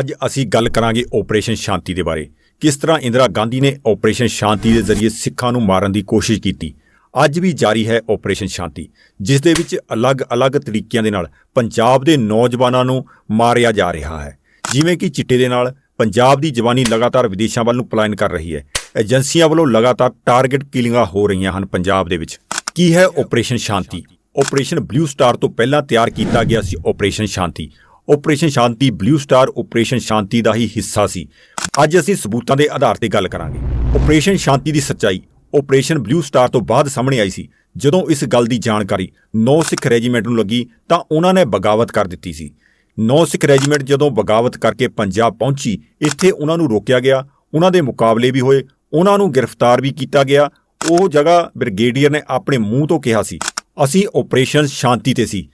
ਅੱਜ ਅਸੀਂ ਗੱਲ ਕਰਾਂਗੇ ਆਪਰੇਸ਼ਨ ਸ਼ਾਂਤੀ ਦੇ ਬਾਰੇ। ਕਿਸ ਤਰ੍ਹਾਂ ਇੰਦਰਾ ਗਾਂਧੀ ਨੇ ਆਪਰੇਸ਼ਨ ਸ਼ਾਂਤੀ ਦੇ ਜ਼ਰੀਏ ਸਿੱਖਾਂ ਨੂੰ ਮਾਰਨ ਦੀ ਕੋਸ਼ਿਸ਼ ਕੀਤੀ? ਅੱਜ ਵੀ ਜਾਰੀ ਹੈ ਆਪਰੇਸ਼ਨ ਸ਼ਾਂਤੀ, ਜਿਸ ਦੇ ਵਿੱਚ ਅਲੱਗ-ਅਲੱਗ ਤਰੀਕਿਆਂ ਦੇ ਨਾਲ ਪੰਜਾਬ ਦੇ ਨੌਜਵਾਨਾਂ ਨੂੰ ਮਾਰਿਆ ਜਾ ਰਿਹਾ ਹੈ। ਜਿਵੇਂ ਕਿ ਚਿੱਟੇ ਦੇ ਨਾਲ, ਪੰਜਾਬ ਦੀ ਜਵਾਨੀ ਲਗਾਤਾਰ ਵਿਦੇਸ਼ਾਂ ਵੱਲ ਨੂੰ ਪਲਾਇਨ ਕਰ ਰਹੀ ਹੈ। ਏਜੰਸੀਆਂ ਵੱਲੋਂ ਲਗਾਤਾਰ ਟਾਰਗੇਟ ਕਿਲਿੰਗਾਂ ਹੋ ਰਹੀਆਂ ਹਨ ਪੰਜਾਬ ਦੇ ਵਿੱਚ। ਕੀ ਹੈ operation Shanti? Operation blue star ਤੋਂ ਪਹਿਲਾਂ ਤਿਆਰ ਕੀਤਾ ਗਿਆ ਸੀ operation Shanti. Operation Shanti blue star operation Shanti ਦਾ ਹੀ ਹਿੱਸਾ ਸੀ। ਅੱਜ ਅਸੀਂ ਸਬੂਤਾਂ ਦੇ ਆਧਾਰ ਤੇ ਗੱਲ ਕਰਾਂਗੇ। ਆਪਰੇਸ਼ਨ ਸ਼ਾਂਤੀ ਦੀ ਸੱਚਾਈ ਆਪਰੇਸ਼ਨ ਬਲੂ ਸਟਾਰ ਤੋਂ ਬਾਅਦ ਸਾਹਮਣੇ ਆਈ ਸੀ। ਜਦੋਂ ਇਸ ਗੱਲ ਦੀ ਜਾਣਕਾਰੀ ਨੌ ਸਿੱਖ ਰੈਜੀਮੈਂਟ ਨੂੰ ਲੱਗੀ, ਤਾਂ ਉਹਨਾਂ ਨੇ ਬਗਾਵਤ ਕਰ ਦਿੱਤੀ ਸੀ। ਨੌ ਸਿੱਖ ਰੈਜੀਮੈਂਟ ਜਦੋਂ ਬਗਾਵਤ ਕਰਕੇ ਪੰਜਾਬ ਪਹੁੰਚੀ, ਇੱਥੇ ਉਹਨਾਂ ਨੂੰ ਰੋਕਿਆ ਗਿਆ, ਉਹਨਾਂ ਦੇ ਮੁਕਾਬਲੇ ਵੀ ਹੋਏ, ਉਹਨਾਂ ਨੂੰ ਗ੍ਰਿਫਤਾਰ ਵੀ ਕੀਤਾ ਗਿਆ। ਉਹ ਜਗ੍ਹਾ ਬ੍ਰਿਗੇਡੀਅਰ ਨੇ ਆਪਣੇ ਮੂੰਹ ਤੋਂ ਕਿਹਾ ਸੀ, ਅਸੀਂ ਆਪਰੇਸ਼ਨ ਸ਼ਾਂਤੀ ਤੇ ਸੀ।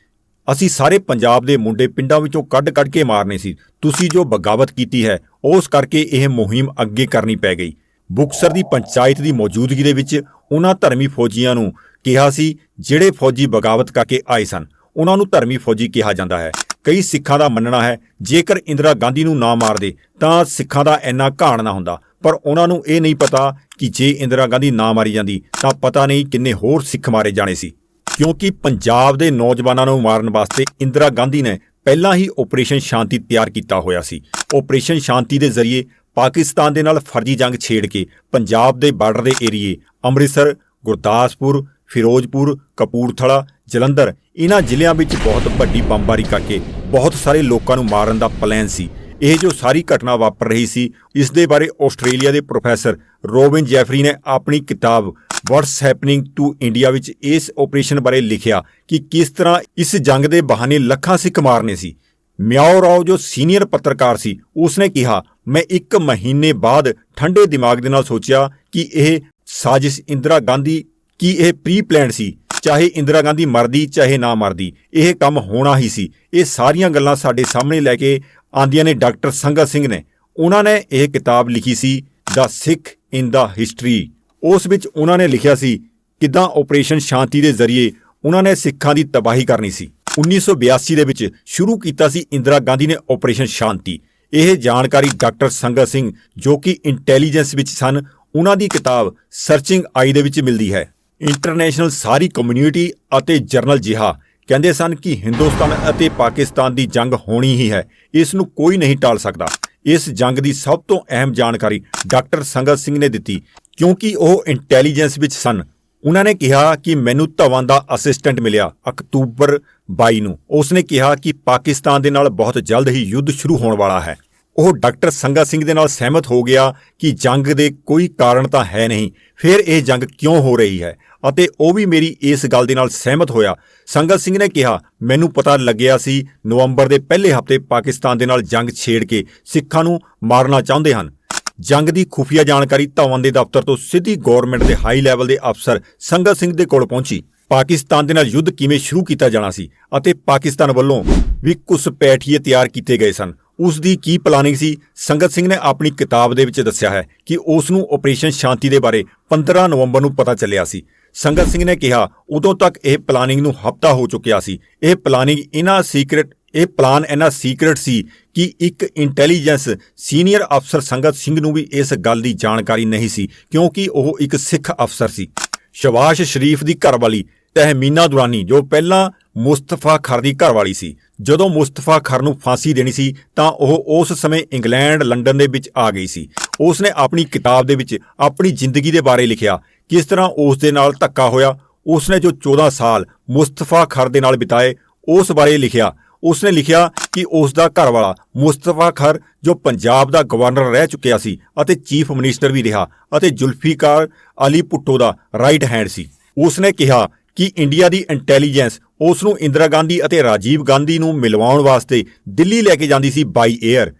ਅਸੀਂ ਸਾਰੇ ਪੰਜਾਬ ਦੇ ਮੁੰਡੇ ਪਿੰਡਾਂ ਵਿੱਚੋਂ ਕੱਢ-ਕੱਢ ਕੇ ਮਾਰਨੇ ਸੀ। ਤੁਸੀਂ ਜੋ ਬਗਾਵਤ ਕੀਤੀ ਹੈ, ਉਸ ਕਰਕੇ ਇਹ ਮੁਹਿੰਮ ਅੱਗੇ ਕਰਨੀ ਪੈ ਗਈ। ਬੁਕਸਰ ਦੀ ਪੰਚਾਇਤ ਦੀ ਮੌਜੂਦਗੀ ਦੇ ਵਿੱਚ ਉਹਨਾਂ ਧਰਮੀ ਫੌਜੀਆਂ ਨੂੰ ਕਿਹਾ ਸੀ, ਜਿਹੜੇ ਫੌਜੀ ਬਗਾਵਤ ਕਰਕੇ ਆਏ ਸਨ, ਉਹਨਾਂ ਨੂੰ ਧਰਮੀ ਫੌਜੀ ਕਿਹਾ ਜਾਂਦਾ ਹੈ। ਕਈ ਸਿੱਖਾਂ ਦਾ ਮੰਨਣਾ ਹੈ, ਜੇਕਰ ਇੰਦਰਾ ਗਾਂਧੀ ਨੂੰ ਨਾ ਮਾਰਦੇ, ਤਾਂ ਸਿੱਖਾਂ ਦਾ ਇੰਨਾ ਘਾਣ ਨਾ ਹੁੰਦਾ। ਪਰ ਉਹਨਾਂ ਨੂੰ ਇਹ ਨਹੀਂ ਪਤਾ ਕਿ ਜੇ ਇੰਦਰਾ ਗਾਂਧੀ ਨਾ ਮਾਰੀ ਜਾਂਦੀ, ਤਾਂ ਪਤਾ ਨਹੀਂ ਕਿੰਨੇ ਹੋਰ ਸਿੱਖ ਮਾਰੇ ਜਾਣੇ ਸੀ। ਕਿਉਂਕਿ ਪੰਜਾਬ ਦੇ ਨੌਜਵਾਨਾਂ ਨੂੰ ਮਾਰਨ ਵਾਸਤੇ ਇੰਦਰਾ ਗਾਂਧੀ ਨੇ ਪਹਿਲਾਂ ਹੀ ਆਪਰੇਸ਼ਨ ਸ਼ਾਂਤੀ ਤਿਆਰ ਕੀਤਾ ਹੋਇਆ ਸੀ। ਆਪਰੇਸ਼ਨ ਸ਼ਾਂਤੀ ਦੇ ਜ਼ਰੀਏ ਪਾਕਿਸਤਾਨ ਦੇ ਨਾਲ ਫਰਜ਼ੀ ਜੰਗ ਛੇੜ ਕੇ ਪੰਜਾਬ ਦੇ ਬਾਰਡਰ ਦੇ ਏਰੀਏ ਅੰਮ੍ਰਿਤਸਰ, ਗੁਰਦਾਸਪੁਰ, ਫਿਰੋਜ਼ਪੁਰ, ਕਪੂਰਥਲਾ, ਜਲੰਧਰ ਇਹਨਾਂ ਜ਼ਿਲ੍ਹਿਆਂ ਵਿੱਚ ਬਹੁਤ ਵੱਡੀ ਬੰਬਾਰੀ ਕਰਕੇ ਬਹੁਤ ਸਾਰੇ ਲੋਕਾਂ ਨੂੰ ਮਾਰਨ ਦਾ ਪਲਾਨ ਸੀ। ਇਹ ਜੋ ਸਾਰੀ ਘਟਨਾ ਵਾਪਰ ਰਹੀ ਸੀ, ਇਸ ਦੇ ਬਾਰੇ ਆਸਟ੍ਰੇਲੀਆ ਦੇ ਪ੍ਰੋਫੈਸਰ ਰੋਬਿਨ ਜੈਫਰੀ ਨੇ ਆਪਣੀ ਕਿਤਾਬ ਵਾਟਸ ਹੈਪਨਿੰਗ ਟੂ ਇੰਡੀਆ ਵਿੱਚ ਇਸ ਆਪਰੇਸ਼ਨ ਬਾਰੇ ਲਿਖਿਆ ਕਿ ਕਿਸ ਤਰ੍ਹਾਂ ਇਸ ਜੰਗ ਦੇ ਬਹਾਨੇ ਲੱਖਾਂ ਸਿੱਖ ਮਾਰਨੇ ਸੀ। ਮਿਆਓ ਰਾਓ ਜੋ ਸੀਨੀਅਰ ਪੱਤਰਕਾਰ ਸੀ, ਉਸਨੇ ਕਿਹਾ, ਮੈਂ ਇੱਕ ਮਹੀਨੇ ਬਾਅਦ ਠੰਡੇ ਦਿਮਾਗ ਦੇ ਨਾਲ ਸੋਚਿਆ ਕਿ ਇਹ ਸਾਜ਼ਿਸ਼ ਇੰਦਰਾ ਗਾਂਧੀ, ਕੀ ਇਹ ਪ੍ਰੀ ਪਲਾਨਡ ਸੀ, ਚਾਹੇ ਇੰਦਰਾ ਗਾਂਧੀ ਮਰਦੀ, ਚਾਹੇ ਨਾ ਮਰਦੀ, ਇਹ ਕੰਮ ਹੋਣਾ ਹੀ ਸੀ। ਇਹ ਸਾਰੀਆਂ ਗੱਲਾਂ ਸਾਡੇ ਸਾਹਮਣੇ ਲੈ ਕੇ ਆਂਦੀਆਂ ਨੇ ਡਾਕਟਰ ਸੰਗਾ ਸਿੰਘ ਨੇ। ਉਹਨਾਂ ਨੇ ਇਹ ਕਿਤਾਬ ਲਿਖੀ ਸੀ, ਦਾ ਸਿੱਖ ਇਨ ਦਾ ਹਿਸਟਰੀ। ਉਸ ਵਿੱਚ ਉਹਨਾਂ ਨੇ ਲਿਖਿਆ ਸੀ ਕਿਦਾਂ ਆਪਰੇਸ਼ਨ ਸ਼ਾਂਤੀ ਦੇ ਜ਼ਰੀਏ ਉਹਨਾਂ ਨੇ ਸਿੱਖਾਂ ਦੀ ਤਬਾਹੀ ਕਰਨੀ ਸੀ। 1982 ਦੇ ਵਿੱਚ ਸ਼ੁਰੂ ਕੀਤਾ ਸੀ ਇੰਦਰਾ ਗਾਂਧੀ ਨੇ ਆਪਰੇਸ਼ਨ ਸ਼ਾਂਤੀ। ਇਹ ਜਾਣਕਾਰੀ ਡਾਕਟਰ ਸੰਗਤ ਸਿੰਘ ਜੋ ਕਿ ਇੰਟੈਲੀਜੈਂਸ ਵਿੱਚ ਸਨ, ਉਹਨਾਂ ਦੀ ਕਿਤਾਬ ਸਰਚਿੰਗ ਆਈ ਦੇ ਵਿੱਚ ਮਿਲਦੀ ਹੈ। ਇੰਟਰਨੈਸ਼ਨਲ ਸਾਰੀ ਕਮਿਊਨਿਟੀ ਅਤੇ ਜਰਨਲ ਜਿਹਾ ਕਹਿੰਦੇ ਸਨ ਕਿ ਹਿੰਦੁਸਤਾਨ ਅਤੇ ਪਾਕਿਸਤਾਨ ਦੀ ਜੰਗ ਹੋਣੀ ਹੀ ਹੈ, ਇਸ ਨੂੰ ਕੋਈ ਨਹੀਂ ਟਾਲ ਸਕਦਾ। ਇਸ ਜੰਗ ਦੀ ਸਭ ਤੋਂ ਅਹਿਮ ਜਾਣਕਾਰੀ ਡਾਕਟਰ ਸੰਗਤ ਸਿੰਘ ਨੇ ਦਿੱਤੀ ਕਿਉਂਕਿ ਉਹ ਇੰਟੈਲੀਜੈਂਸ ਵਿੱਚ ਸਨ। ਉਹਨਾਂ ਨੇ ਕਿਹਾ ਕਿ ਮੈਨੂੰ ਧਵਨ ਦਾ ਅਸਿਸਟੈਂਟ ਮਿਲਿਆ ਅਕਤੂਬਰ 22 ਨੂੰ। ਉਸਨੇ ਕਿਹਾ ਕਿ ਪਾਕਿਸਤਾਨ ਦੇ ਨਾਲ ਬਹੁਤ ਜਲਦ ਹੀ ਯੁੱਧ ਸ਼ੁਰੂ ਹੋਣ ਵਾਲਾ ਹੈ। ਉਹ ਡਾਕਟਰ ਸੰਗਾ ਸਿੰਘ ਦੇ ਨਾਲ ਸਹਿਮਤ ਹੋ ਗਿਆ ਕਿ ਜੰਗ ਦੇ ਕੋਈ ਕਾਰਨ ਤਾਂ ਹੈ ਨਹੀਂ। ਫਿਰ ਇਹ ਜੰਗ ਕਿਉਂ ਹੋ ਰਹੀ ਹੈ? ਅਤੇ ਉਹ ਵੀ ਮੇਰੀ ਇਸ ਗੱਲ ਦੇ ਨਾਲ ਸਹਿਮਤ ਹੋਇਆ। ਸੰਗਤ ਸਿੰਘ ਨੇ ਕਿਹਾ, ਮੈਨੂੰ ਪਤਾ ਲੱਗਿਆ ਸੀ, ਨਵੰਬਰ ਦੇ ਪਹਿਲੇ ਹਫ਼ਤੇ ਪਾਕਿਸਤਾਨ ਦੇ ਨਾਲ ਜੰਗ ਛੇੜ ਕੇ ਸਿੱਖਾਂ ਨੂੰ ਮਾਰਨਾ ਚਾਹੁੰਦੇ ਹਨ। ਜੰਗ ਦੀ ਖੁਫੀਆ ਜਾਣਕਾਰੀ ਧਵਨ ਦੇ ਦਫ਼ਤਰ ਤੋਂ ਸਿੱਧੀ ਗਵਰਨਮੈਂਟ ਦੇ ਹਾਈ ਲੈਵਲ ਦੇ ਅਫਸਰ ਸੰਗਤ ਸਿੰਘ ਦੇ ਕੋਲ ਪਹੁੰਚੀ। ਪਾਕਿਸਤਾਨ ਦੇ ਨਾਲ ਯੁੱਧ ਕਿਵੇਂ ਸ਼ੁਰੂ ਕੀਤਾ ਜਾਣਾ ਸੀ ਅਤੇ ਪਾਕਿਸਤਾਨ ਵੱਲੋਂ ਵੀ ਕੁਝ ਤਿਆਰ ਕੀਤੇ ਗਏ ਸਨ, ਉਸ ਦੀ ਕੀ ਪਲਾਨਿੰਗ ਸੀ? ਸੰਗਤ ਸਿੰਘ ਨੇ ਆਪਣੀ ਕਿਤਾਬ ਦੇ ਵਿੱਚ ਦੱਸਿਆ ਹੈ ਕਿ ਉਸ ਨੂੰ ਆਪਰੇਸ਼ਨ ਸ਼ਾਂਤੀ ਦੇ ਬਾਰੇ 15 ਨਵੰਬਰ ਨੂੰ ਪਤਾ ਚੱਲਿਆ ਸੀ। ਸੰਗਤ ਸਿੰਘ ਨੇ ਕਿਹਾ, ਉਦੋਂ ਤੱਕ ਇਹ ਪਲਾਨਿੰਗ ਨੂੰ ਹਫਤਾ ਹੋ ਚੁੱਕਿਆ ਸੀ। ਇਹ ਪਲਾਨਿੰਗ ਇਹਨਾਂ ਸੀਕ੍ਰੀਟ ਇਹ ਪਲਾਨ ਇਹਨਾਂ ਸੀਕ੍ਰੀਟ ਸੀ ਕਿ ਇੱਕ ਇੰਟੈਲੀਜੈਂਸ ਸੀਨੀਅਰ ਅਫਸਰ ਸੰਗਤ ਸਿੰਘ ਨੂੰ ਵੀ ਇਸ ਗੱਲ ਦੀ ਜਾਣਕਾਰੀ ਨਹੀਂ ਸੀ, ਕਿਉਂਕਿ ਉਹ ਇੱਕ ਸਿੱਖ ਅਫਸਰ ਸੀ। ਸ਼ਵਾਸ਼ ਸ਼ਰੀਫ ਦੀ ਘਰਵਾਲੀ ਤਹਿਮੀਨਾ ਦੁਰਾਨੀ, ਜੋ ਪਹਿਲਾਂ ਮੁਸਤਫਾ ਖਰ ਦੀ ਘਰਵਾਲੀ ਸੀ, ਜਦੋਂ ਮੁਸਤਫਾ ਖਰ ਨੂੰ ਫਾਂਸੀ ਦੇਣੀ ਸੀ, ਤਾਂ ਉਹ ਉਸ ਸਮੇਂ ਇੰਗਲੈਂਡ, ਲੰਡਨ ਦੇ ਵਿੱਚ ਆ ਗਈ ਸੀ। ਉਸ ਨੇ ਆਪਣੀ ਕਿਤਾਬ ਦੇ ਵਿੱਚ ਆਪਣੀ ਜ਼ਿੰਦਗੀ ਦੇ ਬਾਰੇ ਲਿਖਿਆ, ਕਿਸ ਤਰ੍ਹਾਂ ਉਸ ਦੇ ਨਾਲ ਧੱਕਾ ਹੋਇਆ ਉਸ ਨੇ ਜੋ 14 ਸਾਲ ਮੁਸਤਫਾ ਖਰ ਦੇ ਨਾਲ ਬਿਤਾਏ, ਉਸ ਬਾਰੇ ਲਿਖਿਆ। ਉਸ ਨੇ ਲਿਖਿਆ ਕਿ ਉਸ ਦਾ ਘਰ ਵਾਲਾ ਮੁਸਤਫਾ ਖਰ, ਜੋ ਪੰਜਾਬ ਦਾ ਗਵਰਨਰ ਰਹਿ ਚੁੱਕਿਆ ਸੀ ਅਤੇ ਚੀਫ ਮਿਨਿਸਟਰ ਵੀ ਰਿਹਾ ਅਤੇ ਜ਼ੁਲਫੀਕਾਰ ਅਲੀ ਭੁੱਟੋ ਦਾ ਰਾਈਟ ਹੈਂਡ ਸੀ। ਉਸ ਨੇ ਕਿਹਾ ਕਿ ਇੰਡੀਆ ਦੀ ਇੰਟੈਲੀਜੈਂਸ ਉਸ ਨੂੰ ਇੰਦਰਾ ਗਾਂਧੀ ਅਤੇ ਰਾਜੀਵ ਗਾਂਧੀ ਨੂੰ ਮਿਲਵਾਉਣ ਵਾਸਤੇ ਦਿੱਲੀ ਲੈ ਕੇ ਜਾਂਦੀ ਸੀ ਬਾਈ 에ਅਰ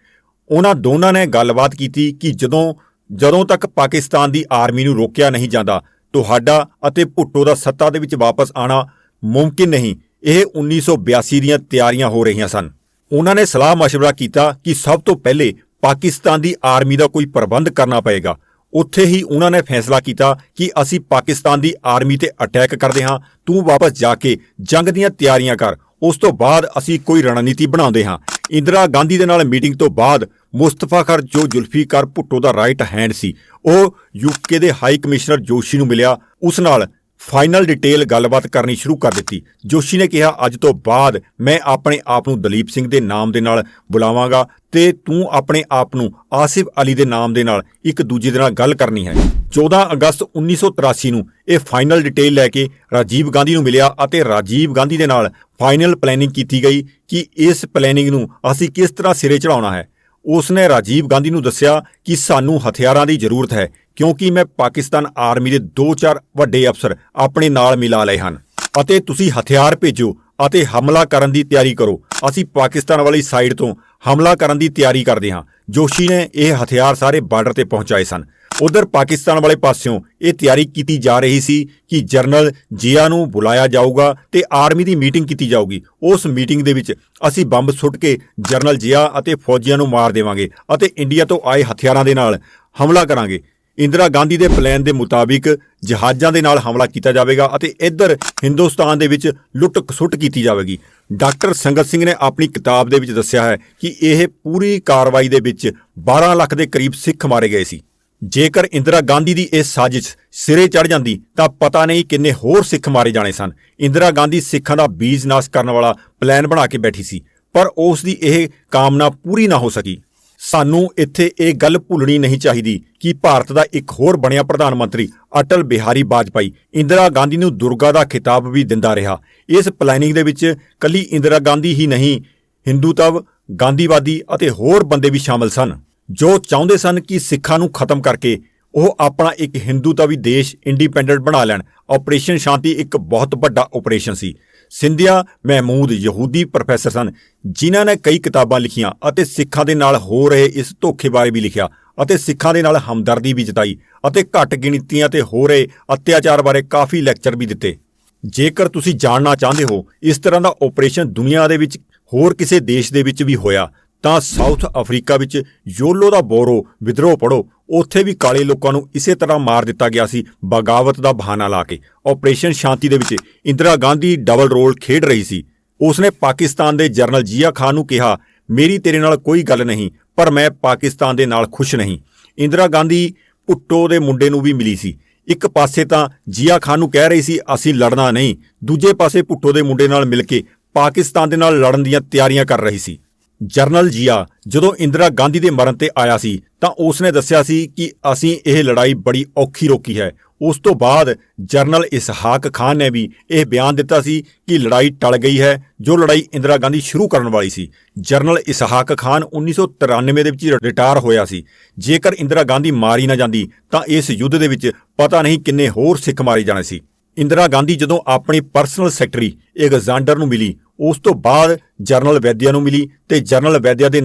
ਉਹਨਾਂ ਦੋਨਾਂ ਨੇ ਗੱਲਬਾਤ ਕੀਤੀ ਕਿ ਜਦੋਂ ਜਦੋਂ ਤੱਕ ਪਾਕਿਸਤਾਨ ਦੀ ਆਰਮੀ ਨੂੰ ਰੋਕਿਆ ਨਹੀਂ ਜਾਂਦਾ, ਤੁਹਾਡਾ ਅਤੇ ਭੁੱਟੋ ਦਾ ਸੱਤਾ ਦੇ ਵਿੱਚ ਵਾਪਸ ਆਣਾ ਮੁਮਕਿਨ ਨਹੀਂ। ਇਹ 1982 ਦੀਆਂ ਤਿਆਰੀਆਂ ਹੋ ਰਹੀਆਂ ਸਨ। ਉਹਨਾਂ ਨੇ ਸਲਾਹ مشਵਰਾ ਕੀਤਾ ਕਿ ਸਭ ਤੋਂ ਪਹਿਲੇ ਪਾਕਿਸਤਾਨ ਦੀ ਆਰਮੀ ਦਾ ਕੋਈ ਪ੍ਰਬੰਧ ਕਰਨਾ ਪਏਗਾ। ਉੱਥੇ ਹੀ ਉਹਨਾਂ ਨੇ ਫੈਸਲਾ ਕੀਤਾ ਕਿ ਅਸੀਂ ਪਾਕਿਸਤਾਨ ਦੀ ਆਰਮੀ ਤੇ ਅਟੈਕ ਕਰਦੇ ਹਾਂ, ਤੂੰ ਵਾਪਸ ਜਾ ਕੇ ਜੰਗ ਦੀਆਂ ਤਿਆਰੀਆਂ ਕਰ। ਉਸ ਤੋਂ ਬਾਅਦ ਅਸੀਂ ਕੋਈ ਰਣਨੀਤੀ ਬਣਾਉਂਦੇ ਹਾਂ। ਇੰਦਰਾ ਗਾਂਧੀ ਦੇ ਨਾਲ ਮੀਟਿੰਗ ਤੋਂ ਬਾਅਦ ਮੁਸਤਫਾ ਖਰ ਜੋ ਜ਼ੁਲਫੀ ਕਰ ਭੁੱਟੋ ਦਾ ਰਾਈਟ ਹੈਂਡ ਸੀ, ਉਹ ਯੂਕੇ ਦੇ ਹਾਈ ਕਮਿਸ਼ਨਰ ਜੋਸ਼ੀ ਨੂੰ ਮਿਲਿਆ। ਉਸ ਨਾਲ ਫਾਈਨਲ ਡਿਟੇਲ ਗੱਲਬਾਤ ਕਰਨੀ ਸ਼ੁਰੂ ਕਰ ਦਿੱਤੀ। ਜੋਸ਼ੀ ਨੇ ਕਿਹਾ, ਅੱਜ ਤੋਂ ਬਾਅਦ ਮੈਂ ਆਪਣੇ ਆਪ ਨੂੰ ਦਲੀਪ ਸਿੰਘ ਦੇ ਨਾਮ ਦੇ ਨਾਲ ਬੁਲਾਵਾਂਗਾ ਤੇ ਤੂੰ ਆਪਣੇ ਆਪ ਨੂੰ ਆਸਿਫ ਅਲੀ ਦੇ ਨਾਮ ਦੇ ਨਾਲ ਇੱਕ ਦੂਜੇ ਦੇ ਨਾਲ ਗੱਲ ਕਰਨੀ ਹੈ। 14 ਅਗਸਤ 1983 ਨੂੰ ਇਹ ਫਾਈਨਲ ਡਿਟੇਲ ਲੈ ਕੇ ਰਾਜੀਵ ਗਾਂਧੀ ਨੂੰ ਮਿਲਿਆ ਅਤੇ ਰਾਜੀਵ ਗਾਂਧੀ ਦੇ ਨਾਲ ਫਾਈਨਲ ਪਲੈਨਿੰਗ ਕੀਤੀ ਗਈ ਕਿ ਇਸ ਪਲੈਨਿੰਗ ਨੂੰ ਅਸੀਂ ਕਿਸ ਤਰ੍ਹਾਂ ਸਿਰੇ ਚੜਾਉਣਾ ਹੈ। ਉਸ ਨੇ ਰਾਜੀਵ ਗਾਂਧੀ ਨੂੰ ਦੱਸਿਆ ਕਿ ਸਾਨੂੰ ਹਥਿਆਰਾਂ ਦੀ ਜ਼ਰੂਰਤ ਹੈ। ਕਿਉਂਕਿ ਮੈਂ ਪਾਕਿਸਤਾਨ ਆਰਮੀ ਦੇ 2-4 ਵੱਡੇ ਅਫਸਰ ਆਪਣੇ ਨਾਲ ਮਿਲਾ ਲਏ ਹਨ। ਅਤੇ ਤੁਸੀਂ ਹਥਿਆਰ ਭੇਜੋ ਅਤੇ ਹਮਲਾ ਕਰਨ ਦੀ ਤਿਆਰੀ ਕਰੋ। ਅਸੀਂ ਪਾਕਿਸਤਾਨ ਵਾਲੀ ਸਾਈਡ ਤੋਂ ਹਮਲਾ ਕਰਨ ਦੀ ਤਿਆਰੀ ਕਰਦੇ ਹਾਂ। ਜੋਸ਼ੀ ਨੇ ਇਹ ਹਥਿਆਰ ਸਾਰੇ ਬਾਰਡਰ ਤੇ ਪਹੁੰਚਾਏ ਸਨ। ਉਧਰ ਪਾਕਿਸਤਾਨ ਵਾਲੇ ਪਾਸਿਓਂ ਇਹ ਤਿਆਰੀ ਕੀਤੀ ਜਾ ਰਹੀ ਸੀ ਕਿ ਜਨਰਲ ਜੀਆ ਨੂੰ ਬੁਲਾਇਆ ਜਾਊਗਾ ਤੇ ਆਰਮੀ ਦੀ ਮੀਟਿੰਗ ਕੀਤੀ ਜਾਊਗੀ। ਉਸ ਮੀਟਿੰਗ ਦੇ ਵਿੱਚ ਅਸੀਂ ਬੰਬ ਸੁੱਟ ਕੇ ਜਨਰਲ ਜੀਆ ਅਤੇ ਫੌਜੀਆਂ ਨੂੰ ਮਾਰ ਦੇਵਾਂਗੇ ਅਤੇ ਇੰਡੀਆ ਤੋਂ ਆਏ ਹਥਿਆਰਾਂ ਦੇ ਨਾਲ ਹਮਲਾ ਕਰਾਂਗੇ। ਇੰਦਰਾ ਗਾਂਧੀ ਦੇ ਪਲਾਨ ਦੇ ਮੁਤਾਬਿਕ ਜਹਾਜ਼ਾਂ ਦੇ ਨਾਲ ਹਮਲਾ ਕੀਤਾ ਜਾਵੇਗਾ ਅਤੇ ਇੱਧਰ ਹਿੰਦੁਸਤਾਨ ਦੇ ਵਿੱਚ ਲੁੱਟ ਖਸੁੱਟ ਕੀਤੀ ਜਾਵੇਗੀ। ਡਾਕਟਰ ਸੰਗਤ ਸਿੰਘ ਨੇ ਆਪਣੀ ਕਿਤਾਬ ਦੇ ਵਿੱਚ ਦੱਸਿਆ ਹੈ ਕਿ ਇਹ ਪੂਰੀ ਕਾਰਵਾਈ ਦੇ ਵਿੱਚ 12 ਲੱਖ ਦੇ ਕਰੀਬ ਸਿੱਖ ਮਾਰੇ ਗਏ ਸੀ। ਜੇਕਰ ਇੰਦਰਾ ਗਾਂਧੀ ਦੀ ਇਹ ਸਾਜ਼ਿਸ਼ ਸਿਰੇ ਚੜ ਜਾਂਦੀ, ਤਾਂ ਪਤਾ ਨਹੀਂ ਕਿੰਨੇ ਹੋਰ ਸਿੱਖ ਮਾਰੇ ਜਾਣੇ ਸਨ। ਇੰਦਰਾ ਗਾਂਧੀ ਸਿੱਖਾਂ ਦਾ ਬੀਜ ਨਾਸ਼ ਕਰਨ ਵਾਲਾ ਪਲਾਨ ਬਣਾ ਕੇ ਬੈਠੀ ਸੀ, ਪਰ ਉਸ ਦੀ ਇਹ ਕਾਮਨਾ ਪੂਰੀ ਨਾ ਹੋ ਸਕੀ। ਸਾਨੂੰ ਇੱਥੇ ਇਹ ਗੱਲ ਭੁੱਲਣੀ ਨਹੀਂ ਚਾਹੀਦੀ ਕਿ ਭਾਰਤ ਦਾ ਇੱਕ ਹੋਰ ਬਣਿਆ ਪ੍ਰਧਾਨ ਮੰਤਰੀ ਅਟਲ ਬਿਹਾਰੀ ਵਾਜਪਾਈ ਇੰਦਰਾ ਗਾਂਧੀ ਨੂੰ ਦੁਰਗਾ ਦਾ ਖਿਤਾਬ ਵੀ ਦਿੰਦਾ ਰਿਹਾ। ਇਸ ਪਲੈਨਿੰਗ ਦੇ ਵਿੱਚ ਕੱਲੀ ਇੰਦਰਾ ਗਾਂਧੀ ਹੀ ਨਹੀਂ ਹਿੰਦੂਤਵ ਗਾਂਧੀਵਾਦੀ ਅਤੇ ਹੋਰ ਬੰਦੇ ਵੀ ਸ਼ਾਮਲ ਸਨ। ਜੋ ਚਾਹੁੰਦੇ ਸਨ ਕਿ ਸਿੱਖਾਂ ਨੂੰ ਖਤਮ ਕਰਕੇ ਉਹ ਆਪਣਾ ਇੱਕ ਹਿੰਦੂਤਵੀ ਦੇਸ਼ ਇੰਡੀਪੈਂਡੈਂਟ ਬਣਾ ਲੈਣ ਆਪਰੇਸ਼ਨ ਸ਼ਾਂਤੀ ਇੱਕ ਬਹੁਤ ਵੱਡਾ ਆਪਰੇਸ਼ਨ ਸੀ। ਸਿੰਧਿਆ ਮਹਿਮੂਦ ਯਹੂਦੀ ਪ੍ਰੋਫੈਸਰ ਸਨ, ਜਿਨ੍ਹਾਂ ਨੇ ਕਈ ਕਿਤਾਬਾਂ ਲਿਖੀਆਂ ਅਤੇ ਸਿੱਖਾਂ ਦੇ ਨਾਲ ਹੋ ਰਹੇ ਇਸ ਧੋਖੇ ਬਾਰੇ ਵੀ ਲਿਖਿਆ ਅਤੇ ਸਿੱਖਾਂ ਦੇ ਨਾਲ ਹਮਦਰਦੀ ਵੀ ਜਤਾਈ ਅਤੇ ਘੱਟ ਗਿਣਤੀਆਂ ਤੇ ਹੋ ਰਹੇ ਅਤਿਆਚਾਰ ਬਾਰੇ ਕਾਫੀ ਲੈਕਚਰ ਵੀ ਦਿੱਤੇ। ਜੇਕਰ ਤੁਸੀਂ ਜਾਣਨਾ ਚਾਹੁੰਦੇ ਹੋ, ਇਸ ਤਰ੍ਹਾਂ ਦਾ ਆਪਰੇਸ਼ਨ ਦੁਨੀਆ ਦੇ ਵਿੱਚ ਹੋਰ ਕਿਸੇ ਦੇਸ਼ ਦੇ ਵਿੱਚ ਵੀ ਹੋਇਆ ਤਾਂ ਸਾਊਥ ਅਫਰੀਕਾ ਵਿੱਚ ਯੋਲੋ ਦਾ ਬੋਰੋ ਵਿਦਰੋਹ ਪੜੋ। ਉੱਥੇ ਵੀ ਕਾਲੇ ਲੋਕਾਂ ਨੂੰ ਇਸੇ ਤਰ੍ਹਾਂ ਮਾਰ ਦਿੱਤਾ ਗਿਆ ਸੀ, ਬਗਾਵਤ ਦਾ ਬਹਾਨਾ ਲਾ ਕੇ। ਆਪਰੇਸ਼ਨ ਸ਼ਾਂਤੀ ਦੇ ਵਿੱਚ ਇੰਦਰਾ ਗਾਂਧੀ ਡਬਲ ਰੋਲ ਖੇਡ ਰਹੀ ਸੀ। ਉਸਨੇ ਪਾਕਿਸਤਾਨ ਦੇ ਜਨਰਲ ਜੀਆ ਖਾਨ ਨੂੰ ਕਿਹਾ, ਮੇਰੀ ਤੇਰੇ ਨਾਲ ਕੋਈ ਗੱਲ ਨਹੀਂ, ਪਰ ਮੈਂ ਪਾਕਿਸਤਾਨ ਦੇ ਨਾਲ ਖੁਸ਼ ਨਹੀਂ। ਇੰਦਰਾ ਗਾਂਧੀ ਭੁੱਟੋ ਦੇ ਮੁੰਡੇ ਨੂੰ ਵੀ ਮਿਲੀ ਸੀ। ਇੱਕ ਪਾਸੇ ਤਾਂ ਜੀਆ ਖਾਨ ਨੂੰ ਕਹਿ ਰਹੀ ਸੀ, ਅਸੀਂ ਲੜਨਾ ਨਹੀਂ। ਦੂਜੇ ਪਾਸੇ ਭੁੱਟੋ ਦੇ ਮੁੰਡੇ ਨਾਲ ਮਿਲ ਕੇ ਪਾਕਿਸਤਾਨ ਦੇ ਨਾਲ ਲੜਨ ਦੀਆਂ ਤਿਆਰੀਆਂ ਕਰ ਰਹੀ ਸੀ। ਜਰਨਲ ਜੀਆ ਜਦੋਂ ਇੰਦਰਾ ਗਾਂਧੀ ਦੇ ਮਰਨ ਤੇ ਆਇਆ ਸੀ ਤਾਂ ਉਸਨੇ ਦੱਸਿਆ ਸੀ ਕਿ ਅਸੀਂ ਇਹ ਲੜਾਈ ਬੜੀ ਔਖੀ ਰੋਕੀ ਹੈ। ਉਸ ਤੋਂ ਬਾਅਦ ਜਰਨਲ ਇਸਹਾਕ ਖਾਨ ਨੇ ਵੀ ਇਹ ਬਿਆਨ ਦਿੱਤਾ ਸੀ ਕਿ ਲੜਾਈ ਟਲ ਗਈ ਹੈ, ਜੋ ਲੜਾਈ ਇੰਦਰਾ ਗਾਂਧੀ ਸ਼ੁਰੂ ਕਰਨ ਵਾਲੀ ਸੀ। ਜਰਨਲ ਇਸਹਾਕ ਖਾਨ 1993 ਦੇ ਵਿੱਚ ਰਿਟਾਇਰ ਹੋਇਆ ਸੀ। ਜੇਕਰ ਇੰਦਰਾ ਗਾਂਧੀ ਮਾਰੀ ਨਾ ਜਾਂਦੀ ਤਾਂ ਇਸ ਯੁੱਧ ਦੇ ਵਿੱਚ ਪਤਾ ਨਹੀਂ ਕਿੰਨੇ ਹੋਰ ਸਿੱਖ ਮਾਰੇ ਜਾਣੇ ਸੀ। ਇੰਦਰਾ ਗਾਂਧੀ ਜਦੋਂ ਆਪਣੀ ਪਰਸਨਲ ਸੈਕਟਰੀ ਐਗਜ਼ਾਂਡਰ ਨੂੰ ਮਿਲੀ, ਉਸ ਤੋਂ ਬਾਅਦ ਜਰਨਲ ਵੈਦਿਆ ਨੂੰ ਮਿਲੀ ਤੇ ਜਰਨਲ ਵੈਦਿਆ ਦੇ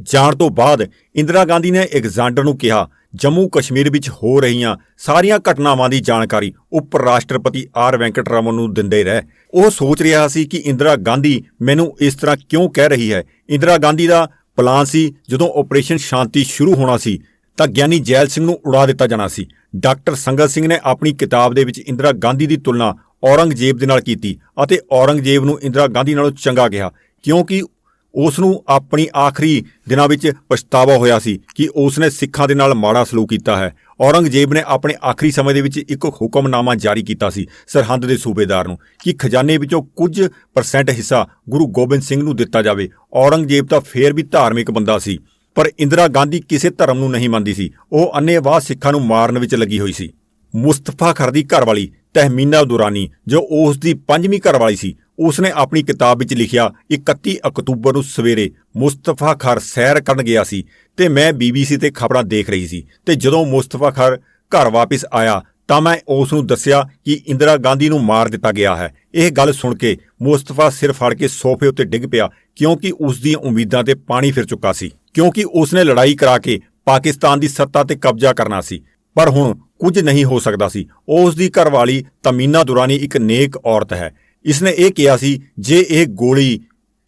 ਜਾਣ ਤੋਂ ਬਾਅਦ ਇੰਦਰਾ ਗਾਂਧੀ ਨੇ ਐਗਜ਼ਾਂਡਰ ਨੂੰ ਕਿਹਾ, ਜੰਮੂ ਕਸ਼ਮੀਰ ਵਿੱਚ ਹੋ ਰਹੀਆਂ ਸਾਰੀਆਂ ਘਟਨਾਵਾਂ ਦੀ ਜਾਣਕਾਰੀ ਉਪ ਰਾਸ਼ਟਰਪਤੀ ਆਰ ਵੈਂਕਟ ਰਮਨ ਨੂੰ ਦਿੰਦੇ ਰਹਿ। ਉਹ ਸੋਚ ਰਿਹਾ ਸੀ ਕਿ ਇੰਦਰਾ ਗਾਂਧੀ ਮੈਨੂੰ ਇਸ ਤਰ੍ਹਾਂ ਕਿਉਂ ਕਹਿ ਰਹੀ ਹੈ? ਇੰਦਰਾ ਗਾਂਧੀ ਦਾ ਪਲਾਨ ਸੀ, ਜਦੋਂ ਆਪਰੇਸ਼ਨ ਸ਼ਾਂਤੀ ਸ਼ੁਰੂ ਹੋਣਾ ਸੀ ਤਾਂ ਗਿਆਨੀ ਜੈਲ ਸਿੰਘ ਨੂੰ ਉਡਾ ਦਿੱਤਾ ਜਾਣਾ ਸੀ। ਡਾਕਟਰ ਸੰਗਤ ਸਿੰਘ ਨੇ ਆਪਣੀ ਕਿਤਾਬ ਦੇ ਵਿੱਚ ਇੰਦਰਾ ਗਾਂਧੀ ਦੀ ਤੁਲਨਾ ਔਰੰਗਜ਼ੇਬ ਦੇ ਨਾਲ ਕੀਤੀ ਅਤੇ ਔਰੰਗਜ਼ੇਬ ਨੂੰ ਇੰਦਰਾ ਗਾਂਧੀ ਨਾਲੋਂ ਚੰਗਾ ਕਿਹਾ, ਕਿਉਂਕਿ ਉਸ ਨੂੰ ਆਪਣੀ ਆਖਰੀ ਦਿਨਾਂ ਵਿੱਚ ਪਛਤਾਵਾ ਹੋਇਆ ਸੀ ਕਿ ਉਸ ਨੇ ਸਿੱਖਾਂ ਦੇ ਨਾਲ ਮਾੜਾ ਸਲੂਕ ਕੀਤਾ ਹੈ। ਔਰੰਗਜ਼ੇਬ ਨੇ ਆਪਣੇ ਆਖਰੀ ਸਮੇਂ ਦੇ ਵਿੱਚ ਇੱਕ ਹੁਕਮਨਾਮਾ ਜਾਰੀ ਕੀਤਾ ਸੀ ਸਰਹੰਦ ਦੇ ਸੂਬੇਦਾਰ ਨੂੰ ਕਿ ਖਜ਼ਾਨੇ ਵਿੱਚੋਂ ਕੁਝ ਪਰਸੈਂਟ ਹਿੱਸਾ ਗੁਰੂ ਗੋਬਿੰਦ ਸਿੰਘ ਨੂੰ ਦਿੱਤਾ ਜਾਵੇ। ਔਰੰਗਜ਼ੇਬ ਤਾਂ ਫੇਰ ਵੀ ਧਾਰਮਿਕ ਬੰਦਾ ਸੀ। ਪਰ ਇੰਦਰਾ ਗਾਂਧੀ ਕਿਸੇ ਧਰਮ ਨੂੰ ਨਹੀਂ ਮੰਨਦੀ ਸੀ। ਉਹ ਅੰਨੇਵਾਹ ਸਿੱਖਾਂ ਨੂੰ ਮਾਰਨ ਵਿੱਚ ਲੱਗੀ ਹੋਈ ਸੀ। ਮੁਸਤਫਾ ਖਰ ਦੀ ਘਰਵਾਲੀ, ਤਹਿਮੀਨਾ ਦੁਰਾਨੀ ਜੋ ਉਸ ਦੀ ਪੰਜਵੀਂ ਘਰਵਾਲੀ ਸੀ ਉਸ ਨੇ ਆਪਣੀ ਕਿਤਾਬ ਵਿੱਚ ਲਿਖਿਆ 31 ਅਕਤੂਬਰ ਨੂੰ ਸਵੇਰੇ ਮੁਸਤਫਾ ਖਰ ਸੈਰ ਕਰਨ ਗਿਆ ਸੀ ਤੇ ਮੈਂ ਬੀਬੀਸੀ ਤੇ ਖਬਰਾਂ ਦੇਖ ਰਹੀ ਸੀ ਤੇ ਜਦੋਂ ਮੁਸਤਫਾ ਖਰ ਘਰ ਵਾਪਸ ਆਇਆ ਤਾਂ ਮੈਂ ਉਸ ਨੂੰ ਦੱਸਿਆ ਕਿ ਇੰਦਰਾ ਗਾਂਧੀ ਨੂੰ ਮਾਰ ਦਿੱਤਾ ਗਿਆ ਹੈ। ਇਹ ਗੱਲ ਸੁਣ ਕੇ ਮੁਸਤਫਾ ਸਿਰ ਫੜ ਕੇ ਸੋਫੇ ਉੱਤੇ ਡਿੱਗ ਪਿਆ ਕਿਉਂਕਿ ਉਸ ਦੀਆਂ ਉਮੀਦਾਂ ਤੇ ਪਾਣੀ ਫਿਰ ਚੁੱਕਾ ਸੀ। ਕਿਉਂਕਿ ਉਸਨੇ ਲੜਾਈ ਕਰਾ ਕੇ ਪਾਕਿਸਤਾਨ ਦੀ ਸੱਤਾ ਤੇ ਕਬਜ਼ਾ ਕਰਨਾ ਸੀ। ਪਰ ਹੁਣ ਕੁਝ ਨਹੀਂ ਹੋ ਸਕਦਾ ਸੀ। ਉਸ ਦੀ ਘਰਵਾਲੀ ਤਮੀਨਾ ਦੁਰਾਨੀ ਇੱਕ ਨੇਕ ਔਰਤ ਹੈ। ਇਸਨੇ ਇਹ ਕਿਹਾ ਸੀ, ਜੇ ਇਹ ਗੋਲੀ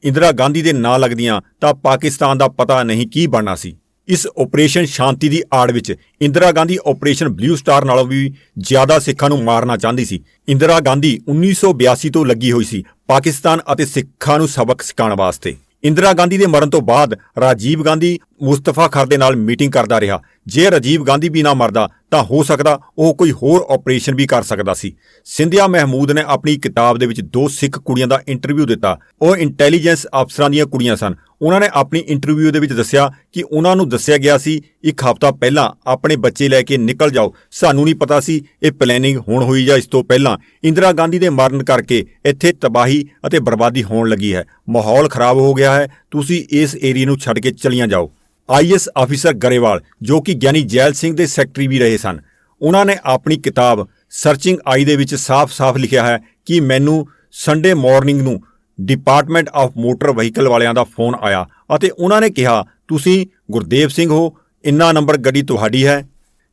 ਇੰਦਰਾ ਗਾਂਧੀ ਦੇ ਨਾਂ ਲੱਗਦੀਆਂ ਤਾਂ ਪਾਕਿਸਤਾਨ ਦਾ ਪਤਾ ਨਹੀਂ ਕੀ ਬਣਨਾ ਸੀ। ਇਸ ਆਪਰੇਸ਼ਨ ਸ਼ਾਂਤੀ ਦੀ ਆੜ ਵਿੱਚ Indira Gandhi operation blue star ਨਾਲੋਂ ਵੀ ਜ਼ਿਆਦਾ ਸਿੱਖਾਂ ਨੂੰ ਮਾਰਨਾ ਚਾਹੁੰਦੀ ਸੀ। ਇੰਦਰਾ ਗਾਂਧੀ 1982 ਤੋਂ ਲੱਗੀ ਹੋਈ ਸੀ ਪਾਕਿਸਤਾਨ ਅਤੇ ਸਿੱਖਾਂ ਨੂੰ ਸਬਕ ਸਿਖਾਉਣ ਵਾਸਤੇ। ਇੰਦਰਾ ਗਾਂਧੀ ਦੇ ਮਰਨ ਤੋਂ ਬਾਅਦ ਰਾਜੀਵ ਗਾਂਧੀ ਮੁਸਤਫਾ ਖਰ ਦੇ ਨਾਲ ਮੀਟਿੰਗ ਕਰਦਾ ਰਿਹਾ। ਜੇ ਰਾਜੀਵ ਗਾਂਧੀ ਵੀ ਨਾ ਮਰਦਾ ਤਾਂ ਹੋ ਸਕਦਾ ਉਹ ਕੋਈ ਹੋਰ ਆਪਰੇਸ਼ਨ ਵੀ ਕਰ ਸਕਦਾ ਸੀ। ਸਿੰਧਿਆ ਮਹਿਮੂਦ ਨੇ ਆਪਣੀ ਕਿਤਾਬ ਦੇ ਵਿੱਚ ਦੋ ਸਿੱਖ ਕੁੜੀਆਂ ਦਾ ਇੰਟਰਵਿਊ ਦਿੱਤਾ। ਉਹ ਇੰਟੈਲੀਜੈਂਸ ਅਫਸਰਾਂ ਦੀਆਂ ਕੁੜੀਆਂ ਸਨ। ਉਹਨਾਂ ਨੇ ਆਪਣੀ ਇੰਟਰਵਿਊ ਦੇ ਵਿੱਚ ਦੱਸਿਆ ਕਿ ਉਹਨਾਂ ਨੂੰ ਦੱਸਿਆ ਗਿਆ ਸੀ, ਇੱਕ ਹਫ਼ਤਾ ਪਹਿਲਾਂ ਆਪਣੇ ਬੱਚੇ ਲੈ ਕੇ ਨਿਕਲ ਜਾਓ। ਸਾਨੂੰ ਨਹੀਂ ਪਤਾ ਸੀ ਇਹ ਪਲੈਨਿੰਗ ਹੁਣ ਹੋਈ ਜਾਂ ਇਸ ਤੋਂ ਪਹਿਲਾਂ। ਇੰਦਰਾ ਗਾਂਧੀ ਦੇ ਮਰਨ ਕਰਕੇ ਇੱਥੇ ਤਬਾਹੀ ਅਤੇ ਬਰਬਾਦੀ ਹੋਣ ਲੱਗੀ ਹੈ। ਮਾਹੌਲ ਖਰਾਬ ਹੋ ਗਿਆ ਹੈ। ਤੁਸੀਂ ਇਸ ਏਰੀਆ ਨੂੰ ਛੱਡ ਕੇ ਚਲੀਆਂ ਜਾਓ। ਆਈਐਸ ਆਫੀਸਰ ਗਰੇਵਾਲ, ਜੋ ਕਿ ਗਿਆਨੀ ਜੈਲ ਸਿੰਘ ਦੇ ਸੈਕਟਰੀ ਵੀ ਰਹੇ ਸਨ। ਉਹਨਾਂ ਨੇ ਆਪਣੀ ਕਿਤਾਬ ਸਰਚਿੰਗ ਆਈ ਦੇ ਵਿੱਚ ਸਾਫ਼-ਸਾਫ਼ ਲਿਖਿਆ ਹੈ ਕਿ ਮੈਨੂੰ ਸੰਡੇ ਮਾਰਨਿੰਗ ਨੂੰ ਡਿਪਾਰਟਮੈਂਟ ਆਫ ਮੋਟਰ ਵਹੀਕਲ ਵਾਲਿਆਂ ਦਾ ਫੋਨ ਆਇਆ ਅਤੇ ਉਹਨਾਂ ਨੇ ਕਿਹਾ, ਤੁਸੀਂ ਗੁਰਦੇਵ ਸਿੰਘ ਹੋ, ਇੰਨਾ ਨੰਬਰ ਗੱਡੀ ਤੁਹਾਡੀ ਹੈ।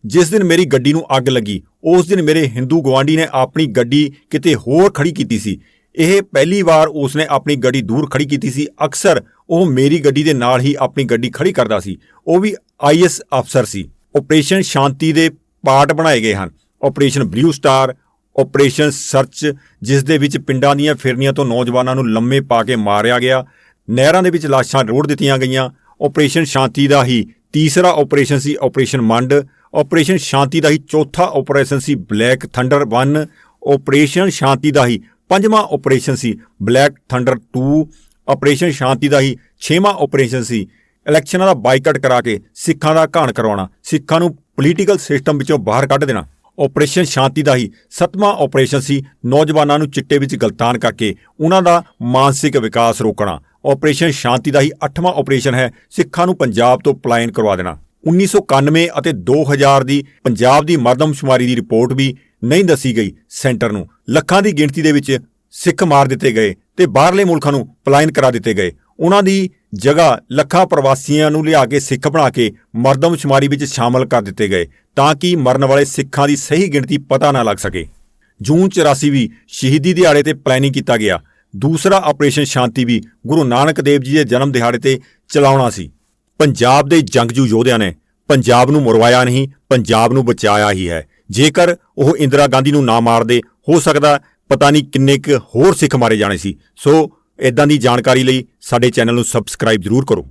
ਜਿਸ ਦਿਨ ਮੇਰੀ ਗੱਡੀ ਨੂੰ ਅੱਗ ਲੱਗੀ, ਉਸ ਦਿਨ ਮੇਰੇ ਹਿੰਦੂ ਗਵਾਂਢੀ ਨੇ ਆਪਣੀ ਗੱਡੀ ਕਿਤੇ ਹੋਰ ਖੜੀ ਕੀਤੀ ਸੀ। ਇਹ ਪਹਿਲੀ ਵਾਰ ਉਸਨੇ ਆਪਣੀ ਗੱਡੀ ਦੂਰ ਖੜੀ ਕੀਤੀ ਸੀ। ਅਕਸਰ ਉਹ ਮੇਰੀ ਗੱਡੀ ਦੇ ਨਾਲ ਹੀ ਆਪਣੀ ਗੱਡੀ ਖੜੀ ਕਰਦਾ ਸੀ। ਉਹ ਵੀ ਆਈਐਸ ਅਫਸਰ ਸੀ। ਆਪਰੇਸ਼ਨ ਸ਼ਾਂਤੀ ਦੇ ਪਾਰਟ ਬਣਾਏ ਗਏ ਹਨ। Operation blue star operation search, ਜਿਸ ਦੇ ਵਿੱਚ ਪਿੰਡਾਂ ਦੀਆਂ ਫਿਰਨੀਆਂ ਤੋਂ ਨੌਜਵਾਨਾਂ ਨੂੰ ਲੰਮੇ ਪਾ ਕੇ ਮਾਰਿਆ ਗਿਆ, ਨਹਿਰਾਂ ਦੇ ਵਿੱਚ ਲਾਸ਼ਾਂ ਰੋੜ ਦਿੱਤੀਆਂ ਗਈਆਂ। ਆਪਰੇਸ਼ਨ ਸ਼ਾਂਤੀ ਦਾ ਹੀ ਤੀਸਰਾ ਆਪਰੇਸ਼ਨ ਸੀ ਆਪਰੇਸ਼ਨ ਮੰਡ। ਆਪਰੇਸ਼ਨ ਸ਼ਾਂਤੀ ਦਾ ਹੀ ਚੌਥਾ ਆਪਰੇਸ਼ਨ ਸੀ ਬਲੈਕ ਥੰਡਰ 1 ਆਪਰੇਸ਼ਨ ਸ਼ਾਂਤੀ ਦਾ ਹੀ ਪੰਜਵਾਂ ਆਪਰੇਸ਼ਨ ਸੀ ਬਲੈਕ ਥੰਡਰ 2 ਆਪਰੇਸ਼ਨ ਸ਼ਾਂਤੀ ਦਾ ਹੀ ਛੇਵਾਂ ਆਪਰੇਸ਼ਨ ਸੀ। ਇਲੈਕਸ਼ਨਾਂ ਦਾ ਬਾਈਕਾਟ ਕਰਾ ਕੇ ਸਿੱਖਾਂ ਦਾ ਘਾਣ ਕਰਵਾਉਣਾ, ਸਿੱਖਾਂ ਨੂੰ ਪੋਲੀਟੀਕਲ ਸਿਸਟਮ ਵਿੱਚੋਂ ਬਾਹਰ ਕੱਢ ਦੇਣਾ। ਆਪਰੇਸ਼ਨ ਸ਼ਾਂਤੀ ਦਾ ਹੀ ਸੱਤਵਾਂ ਆਪਰੇਸ਼ਨ ਸੀ ਨੌਜਵਾਨਾਂ ਨੂੰ ਚਿੱਟੇ ਵਿੱਚ ਗਲਤਾਨ ਕਰਕੇ ਉਹਨਾਂ ਦਾ ਮਾਨਸਿਕ ਵਿਕਾਸ ਰੋਕਣਾ। ਆਪਰੇਸ਼ਨ ਸ਼ਾਂਤੀ ਦਾ ਹੀ ਅੱਠਵਾਂ ਆਪਰੇਸ਼ਨ ਹੈ ਸਿੱਖਾਂ ਨੂੰ ਪੰਜਾਬ ਤੋਂ ਪਲਾਇਨ ਕਰਵਾ ਦੇਣਾ। 1991 ਅਤੇ 2000 ਦੀ ਪੰਜਾਬ ਦੀ ਮਰਦਮਸ਼ੁਮਾਰੀ ਦੀ ਰਿਪੋਰਟ ਵੀ ਨਹੀਂ ਦੱਸੀ ਗਈ ਸੈਂਟਰ ਨੂੰ। ਲੱਖਾਂ ਦੀ ਗਿਣਤੀ ਦੇ ਵਿੱਚ ਸਿੱਖ ਮਾਰ ਦਿੱਤੇ ਗਏ ਤੇ ਬਾਹਰਲੇ ਮੁਲਕਾਂ ਨੂੰ ਪਲਾਇਨ ਕਰਾ ਦਿੱਤੇ ਗਏ। ਉਹਨਾਂ ਦੀ ਜਗ੍ਹਾ ਲੱਖਾਂ ਪ੍ਰਵਾਸੀਆਂ ਨੂੰ ਲਿਆ ਕੇ ਸਿੱਖ ਬਣਾ ਕੇ ਮਰਦਮਸ਼ੁਮਾਰੀ ਵਿੱਚ ਸ਼ਾਮਲ ਕਰ ਦਿੱਤੇ ਗਏ ਤਾਂ ਕਿ ਮਰਨ ਵਾਲੇ ਸਿੱਖਾਂ ਦੀ ਸਹੀ ਗਿਣਤੀ ਪਤਾ ਨਾ ਲੱਗ ਸਕੇ। ਜੂਨ 84 ਵੀ ਸ਼ਹੀਦੀ ਦਿਹਾੜੇ ਤੇ ਪਲੈਨਿੰਗ ਕੀਤਾ ਗਿਆ। ਦੂਸਰਾ ਆਪਰੇਸ਼ਨ ਸ਼ਾਂਤੀ ਵੀ ਗੁਰੂ ਨਾਨਕ ਦੇਵ ਜੀ ਦੇ ਜਨਮ ਦਿਹਾੜੇ ਤੇ ਚਲਾਉਣਾ ਸੀ। ਪੰਜਾਬ ਦੇ ਜੰਗਜੂ ਯੋਧਿਆਂ ਨੇ ਪੰਜਾਬ ਨੂੰ ਮਰਵਾਇਆ ਨਹੀਂ, ਪੰਜਾਬ ਨੂੰ ਬਚਾਇਆ ਹੀ ਹੈ। ਜੇਕਰ ਉਹ ਇੰਦਰਾ ਗਾਂਧੀ ਨੂੰ ਨਾ ਮਾਰਦੇ, ਹੋ ਸਕਦਾ ਪਤਾ ਨਹੀਂ ਕਿੰਨੇ ਕੁ ਹੋਰ ਸਿੱਖ ਮਾਰੇ ਜਾਣੇ ਸੀ। ਸੋ ਇਦਾਂ ਦੀ ਜਾਣਕਾਰੀ ਲਈ ਸਾਡੇ ਚੈਨਲ ਨੂੰ ਸਬਸਕ੍ਰਾਈਬ ਜ਼ਰੂਰ ਕਰੋ।